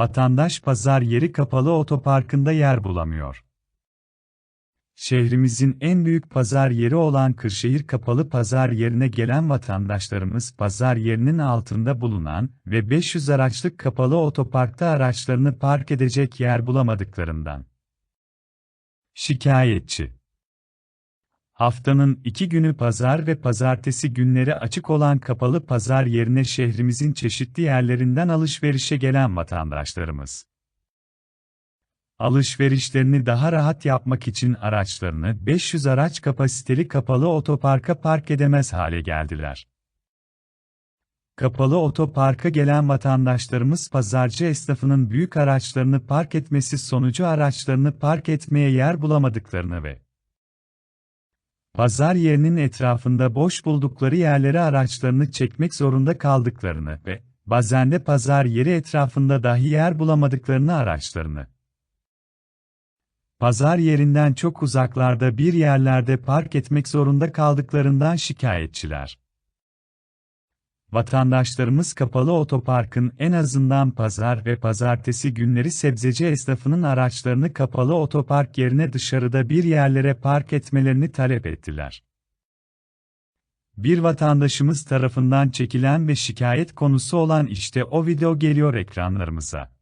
Vatandaş pazar yeri kapalı otoparkında yer bulamıyor. Şehrimizin en büyük pazar yeri olan Kırşehir Kapalı Pazar yerine gelen vatandaşlarımız pazar yerinin altında bulunan ve 500 araçlık kapalı otoparkta araçlarını park edecek yer bulamadıklarından şikayetçi. Haftanın iki günü pazar ve pazartesi günleri açık olan kapalı pazar yerine şehrimizin çeşitli yerlerinden alışverişe gelen vatandaşlarımız. Alışverişlerini daha rahat yapmak için araçlarını 500 araç kapasiteli kapalı otoparka park edemez hale geldiler. Kapalı otoparka gelen vatandaşlarımız pazarcı esnafının büyük araçlarını park etmesi sonucu araçlarını park etmeye yer bulamadıklarını ve pazar yerinin etrafında boş buldukları yerlere araçlarını çekmek zorunda kaldıklarını ve bazen de pazar yeri etrafında dahi yer bulamadıklarını araçlarını pazar yerinden çok uzaklarda bir yerlerde park etmek zorunda kaldıklarından şikayetçiler. Vatandaşlarımız kapalı otoparkın en azından pazar ve pazartesi günleri sebzeci esnafının araçlarını kapalı otopark yerine dışarıda bir yerlere park etmelerini talep ettiler. Bir vatandaşımız tarafından çekilen ve şikayet konusu olan işte o video geliyor ekranlarımıza.